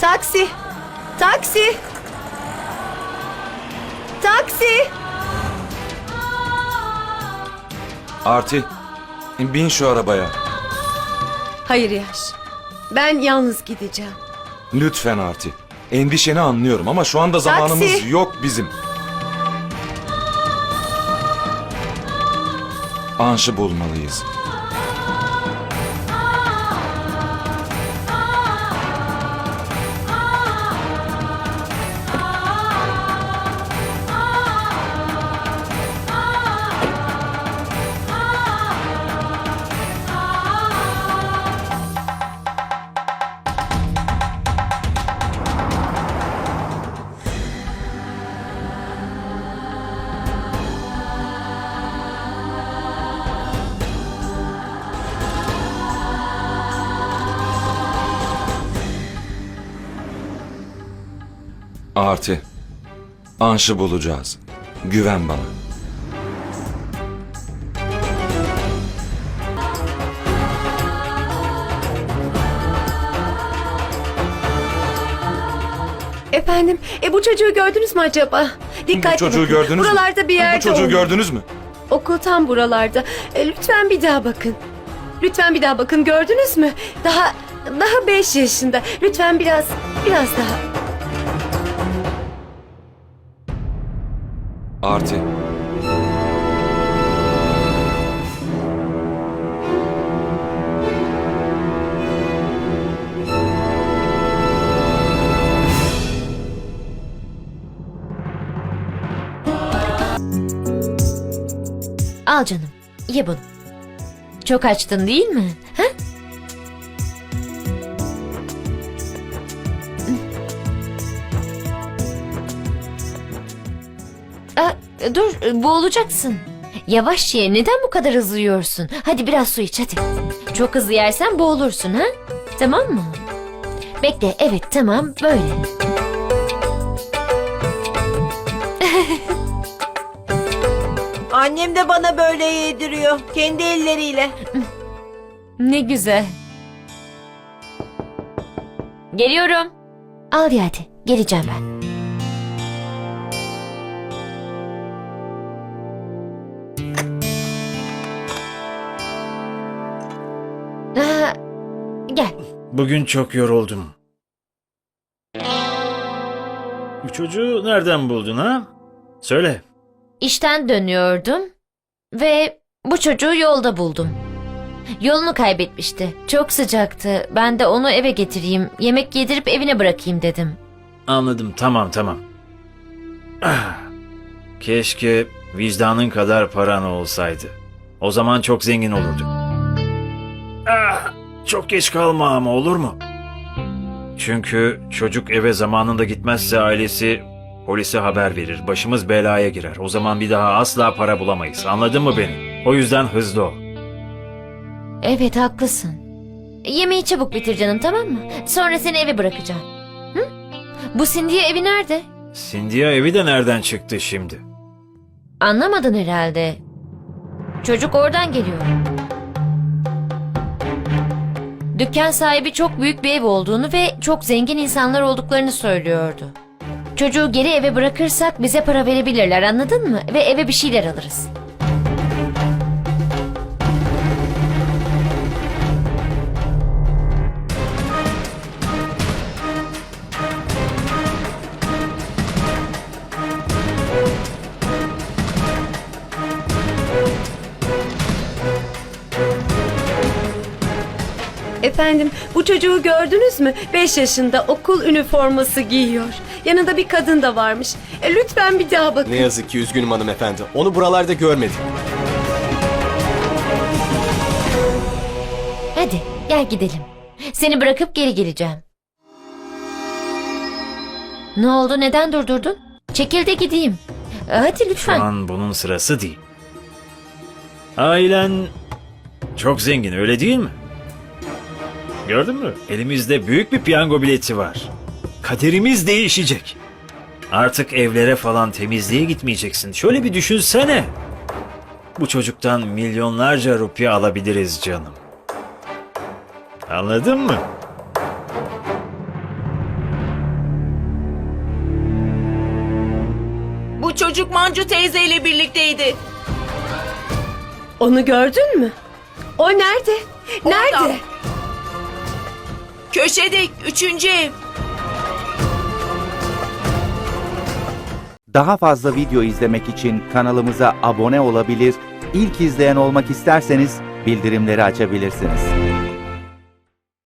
Taksi! Taksi! Taksi! Arti, bin şu arabaya. Hayır Yaş. Ben yalnız gideceğim. Lütfen Arti. Endişeni anlıyorum ama şu anda zamanımız Taksi! yok bizim. Anş'ı bulmalıyız. Arti, Anş'ı bulacağız. Güven bana. Efendim, e bu çocuğu gördünüz mü acaba? Dikkatli Bu çocuğu gördünüz mü? Buralarda bir yerde Bu çocuğu olmalı. gördünüz mü? Okul tam buralarda. E, lütfen bir daha bakın. Lütfen bir daha bakın. Gördünüz mü? Daha daha beş yaşında. Lütfen biraz biraz daha. Arti. Al canım, ye bunu. Çok açtın değil mi? Ha? Aa, dur, boğulacaksın. Yavaş ye, neden bu kadar hızlı yiyorsun? Hadi biraz su iç, hadi. Çok hızlı yersen boğulursun, ha? Tamam mı? Bekle, evet tamam, böyle. Annem de bana böyle yediriyor. Kendi elleriyle. Ne güzel. Geliyorum. Al bir hadi. Geleceğim ben. Bugün çok yoruldum. Bu çocuğu nereden buldun ha? Söyle. İşten dönüyordum ve bu çocuğu yolda buldum. Yolunu kaybetmişti. Çok sıcaktı. Ben de onu eve getireyim, yemek yedirip evine bırakayım dedim. Anladım tamam tamam. Ah, keşke vicdanın kadar paran olsaydı. O zaman çok zengin olurdun. Çok geç kalma ama olur mu? Çünkü çocuk eve zamanında gitmezse ailesi polise haber verir. Başımız belaya girer. O zaman bir daha asla para bulamayız. Anladın mı beni? O yüzden hızlı ol. Evet haklısın. Yemeği çabuk bitir canım tamam mı? Sonra seni eve bırakacağım. Hı? Bu Cindy'ye evi nerede? Cynthia evi de nereden çıktı şimdi? Anlamadın herhalde. Çocuk oradan geliyor. Dükkan sahibi çok büyük bir ev olduğunu ve çok zengin insanlar olduklarını söylüyordu. Çocuğu geri eve bırakırsak bize para verebilirler anladın mı? Ve eve bir şeyler alırız. Efendim, bu çocuğu gördünüz mü? Beş yaşında okul üniforması giyiyor. Yanında bir kadın da varmış. E, lütfen bir daha bakın. Ne yazık ki üzgünüm hanımefendi. Onu buralarda görmedim. Hadi gel gidelim. Seni bırakıp geri geleceğim. Ne oldu neden durdurdun? Çekil de gideyim. Hadi Şu lütfen. an bunun sırası değil. Ailen çok zengin öyle değil mi? Gördün mü? Elimizde büyük bir piyango bileti var. Kaderimiz değişecek. Artık evlere falan temizliğe gitmeyeceksin. Şöyle bir düşünsene. Bu çocuktan milyonlarca rupiye alabiliriz canım. Anladın mı? Bu çocuk Mancu teyzeyle birlikteydi. Onu gördün mü? O nerede? Nerede? Köşede üçüncü ev. Daha fazla video izlemek için kanalımıza abone olabilir, ilk izleyen olmak isterseniz bildirimleri açabilirsiniz.